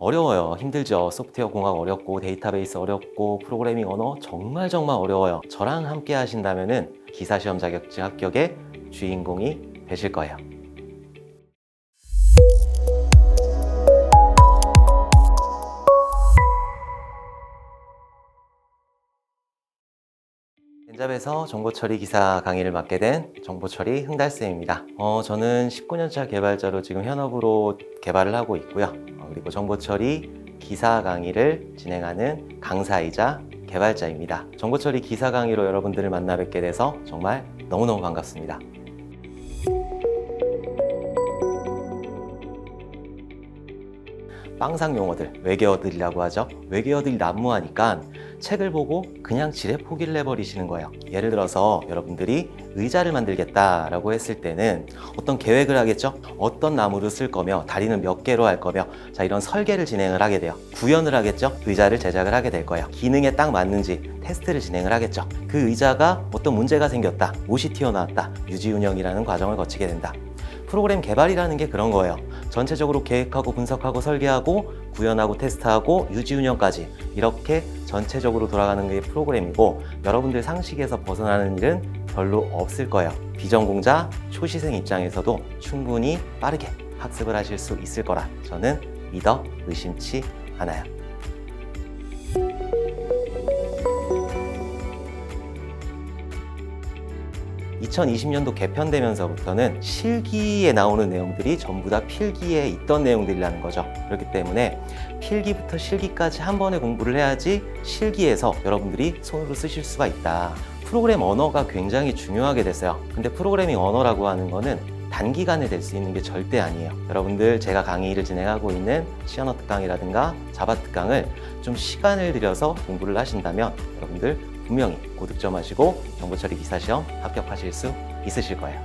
어려워요. 힘들죠. 소프트웨어 공학 어렵고 데이터베이스 어렵고 프로그래밍 언어 정말 정말 어려워요. 저랑 함께 하신다면은 기사 시험 자격증 합격의 주인공이 되실 거예요. 덴잡에서 정보처리 기사 강의를 맡게 된 정보처리 흥달쌤입니다. 어, 저는 19년차 개발자로 지금 현업으로 개발을 하고 있고요. 어, 그리고 정보처리 기사 강의를 진행하는 강사이자 개발자입니다. 정보처리 기사 강의로 여러분들을 만나 뵙게 돼서 정말 너무너무 반갑습니다. 빵상 용어들, 외계어들이라고 하죠. 외계어들이 난무하니까 책을 보고 그냥 지레 포기를 해버리시는 거예요. 예를 들어서 여러분들이 의자를 만들겠다라고 했을 때는 어떤 계획을 하겠죠? 어떤 나무를 쓸 거며 다리는 몇 개로 할 거며 자 이런 설계를 진행을 하게 돼요. 구현을 하겠죠? 의자를 제작을 하게 될 거예요. 기능에 딱 맞는지 테스트를 진행을 하겠죠. 그 의자가 어떤 문제가 생겼다, 못이 튀어나왔다, 유지 운영이라는 과정을 거치게 된다. 프로그램 개발이라는 게 그런 거예요. 전체적으로 계획하고 분석하고 설계하고 구현하고 테스트하고 유지 운영까지 이렇게 전체적으로 돌아가는 게 프로그램이고 여러분들 상식에서 벗어나는 일은 별로 없을 거예요. 비전공자 초시생 입장에서도 충분히 빠르게 학습을 하실 수 있을 거라 저는 믿어 의심치 않아요. 2020년도 개편되면서부터는 실기에 나오는 내용들이 전부 다 필기에 있던 내용들이라는 거죠. 그렇기 때문에 필기부터 실기까지 한 번에 공부를 해야지 실기에서 여러분들이 손으로 쓰실 수가 있다. 프로그램 언어가 굉장히 중요하게 됐어요. 근데 프로그래밍 언어라고 하는 거는 단기간에 될 수 있는 게 절대 아니에요. 여러분들 제가 강의를 진행하고 있는 시언어 특강이라든가 자바 특강을 좀 시간을 들여서 공부를 하신다면 여러분들 분명히 고득점하시고 정보처리 기사 시험 합격하실 수 있으실 거예요.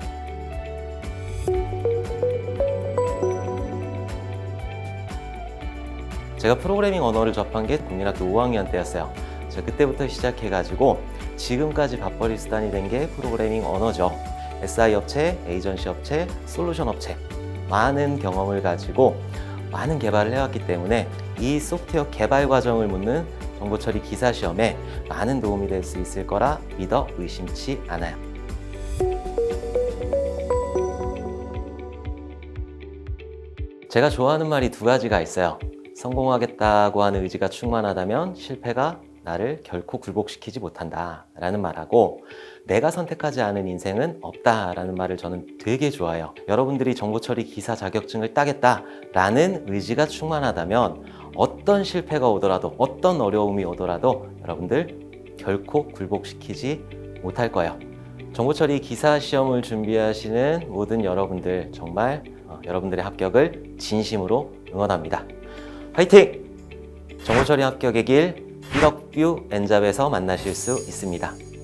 제가 프로그래밍 언어를 접한 게 국민학교 5학년 때였어요. 제가 그때부터 시작해가지고 지금까지 밥벌이 수단이 된 게 프로그래밍 언어죠. SI 업체, 에이전시 업체, 솔루션 업체 많은 경험을 가지고 많은 개발을 해왔기 때문에 이 소프트웨어 개발 과정을 묻는 정보 처리 기사 시험에 많은 도움이 될 수 있을 거라 믿어 의심치 않아요. 제가 좋아하는 말이 두 가지가 있어요. 성공하겠다고 하는 의지가 충만하다면 실패가 나를 결코 굴복시키지 못한다 라는 말하고 내가 선택하지 않은 인생은 없다 라는 말을 저는 되게 좋아해요. 여러분들이 정보처리 기사 자격증을 따겠다 라는 의지가 충만하다면 어떤 실패가 오더라도 어떤 어려움이 오더라도 여러분들 결코 굴복시키지 못할 거예요. 정보처리 기사 시험을 준비하시는 모든 여러분들 정말 어, 여러분들의 합격을 진심으로 응원합니다. 화이팅! 정보처리 합격의 길 1억 뷰 엔잡에서 만나실 수 있습니다.